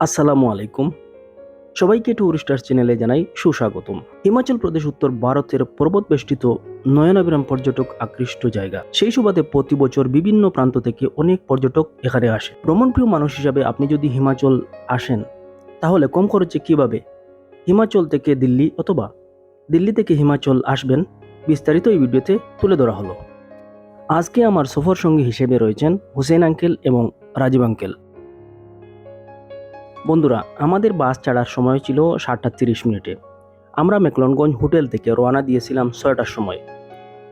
আসসালামু আলাইকুম। সবাইকে টুরিস্টার চ্যানেলে জানাই সুস্বাগতম। হিমাচল প্রদেশ, উত্তর ভারতের পর্বত বেষ্টিত নয়নাবিরাম পর্যটক আকৃষ্ট জায়গা। সেই সুবাদে প্রতি বছর বিভিন্ন প্রান্ত থেকে অনেক পর্যটক এখানে আসে। ভ্রমণপ্রিয় মানুষ হিসাবে আপনি যদি হিমাচল আসেন, তাহলে কম খরচে কীভাবে? হিমাচল থেকে দিল্লি অথবা দিল্লি থেকে হিমাচল আসবেন, বিস্তারিত এই ভিডিওতে তুলে ধরা হলো। আজকে আমার সফর সঙ্গী হিসেবে রয়েছেন হুসেন আঙ্কেল এবং রাজীব আঙ্কেল। বন্ধুরা, আমাদের বাস ছাড়ার সময় ছিল সাতটা তিরিশ মিনিটে। আমরা মেকলনগঞ্জ হোটেল থেকে রওনা দিয়েছিলাম ছয়টার সময়।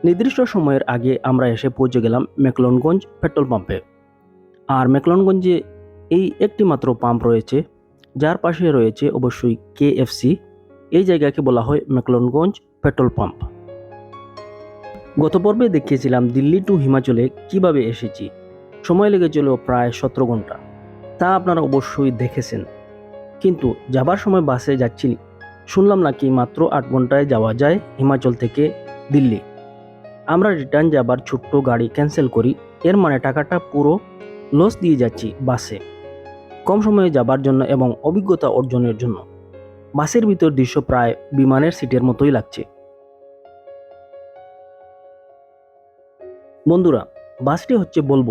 নির্দিষ্ট সময়ের আগে আমরা এসে পৌঁছে গেলাম মেকলনগঞ্জ পেট্রোল পাম্পে। আর মেকলনগঞ্জে এই একটি মাত্র পাম্প রয়েছে, যার পাশে রয়েছে অবশ্যই কেএফসি এই জায়গাকে বলা হয় মেকলনগঞ্জ পেট্রোল পাম্প। গত পর্বে দেখিয়েছিলাম দিল্লি টু হিমাচলে কীভাবে এসেছি। সময় লেগেছিল প্রায় সতেরো ঘণ্টা। তা আপনারা অবশ্যই দেখেছেন। কিন্তু যাবার সময় বাসে যাচ্ছি শুনলাম নাকি মাত্র আট ঘন্টায় যাওয়া যায় হিমাচল থেকে দিল্লি। আমরা রিটার্ন যাবার ছোট্ট গাড়ি ক্যান্সেল করি, এর মানে টাকাটা পুরো লস দিয়ে যাচ্ছি বাসে। কম সময়ে যাবার জন্য এবং অভিজ্ঞতা অর্জনের জন্য। বাসের ভিতর দৃশ্য প্রায় বিমানের সিটের মতোই লাগছে। বন্ধুরা, বাসটি হচ্ছে বলব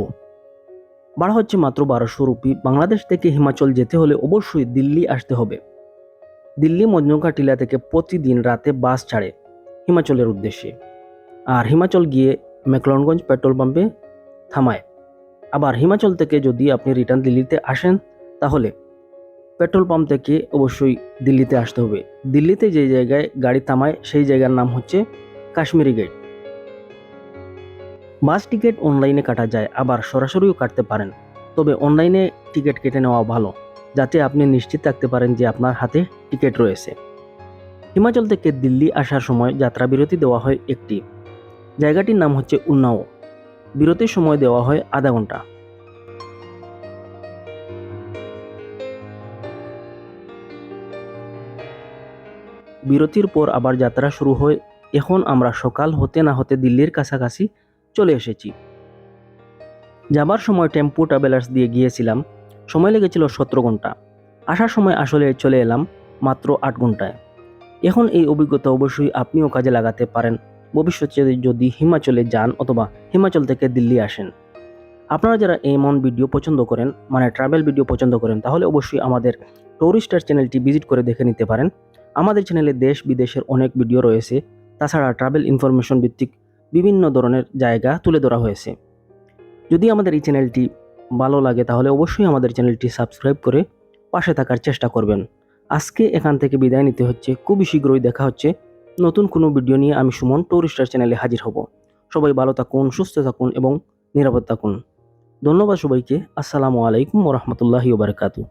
ভাড়া হচ্ছে মাত্র বারোশো রুপি। বাংলাদেশ থেকে হিমাচল যেতে হলে অবশ্যই দিল্লি আসতে হবে। দিল্লি মজনুকা টিলা থেকে প্রতিদিন রাতে বাস ছাড়ে হিমাচলের উদ্দেশ্যে। আর হিমাচল গিয়ে মেকলনগঞ্জ পেট্রোল পাম্পে থামায়। আবার হিমাচল থেকে যদি আপনি রিটার্ন দিল্লিতে আসেন, তাহলে পেট্রোল পাম্প থেকে অবশ্যই দিল্লিতে আসতে হবে। দিল্লিতে যে জায়গায় গাড়ি থামায়, সেই জায়গার নাম হচ্ছে কাশ্মীরি গেট। বাস টিকিট অনলাইনে কাটা যায়, আবার সরাসরিও কাটতে পারেন। তবে অনলাইনে টিকিট কেটে নেওয়া ভালো, যাতে আপনি নিশ্চিত থাকতে পারেন যে আপনার হাতে টিকিট রয়েছে। হিমাচল থেকে দিল্লি আসার সময় যাত্রা বিরতি দেওয়া হয় একটি। জায়গাটির নাম হচ্ছে উন্নাও। বিরতির সময় দেওয়া হয় আধা ঘণ্টা বিরতির পর আবার যাত্রা শুরু হয়। এখন আমরা সকাল হতে না হতে দিল্লির কাছাকাছি চলে এসেছি। যাবার সময় টেম্পু ট্রাভেলার্স দিয়ে গিয়েছিলাম, সময় লেগেছিল সতেরো ঘণ্টা। আসার সময় আসলে চলে এলাম মাত্র আট ঘন্টায়। এখন এই অভিজ্ঞতা অবশ্যই আপনিও কাজে লাগাতে পারেন। ভবিষ্যতে যদি হিমাচলে যান অথবা হিমাচল থেকে দিল্লি আসেন। আপনারা যারা এমন ভিডিও পছন্দ করেন মানে ট্রাভেল ভিডিও পছন্দ করেন, তাহলে অবশ্যই আমাদের টুরিস্টার চ্যানেলটি ভিজিট করে দেখে নিতে পারেন। আমাদের চ্যানেলে দেশ বিদেশের অনেক ভিডিও রয়েছে। তাছাড়া ট্রাভেল ইনফরমেশন ভিত্তিক বিভিন্ন ধরনের জায়গা তুলে ধরা হয়েছে। যদি আমাদের এই চ্যানেলটি ভালো লাগে, তাহলে অবশ্যই আমাদের চ্যানেলটি সাবস্ক্রাইব করে পাশে থাকার চেষ্টা করবেন। আজকে এখান থেকে বিদায় নিতে হচ্ছে। খুবই শীঘ্রই দেখা হচ্ছে। নতুন কোনো ভিডিও নিয়ে আমি সুমন টুরিস্টার চ্যানেলে হাজির হব। সবাই ভালো থাকুন, সুস্থ থাকুন এবং নিরাপদ থাকুন। ধন্যবাদ সবাইকে। আসসালামু আলাইকুম ওরহমতুল্লাহি ওবরকাতু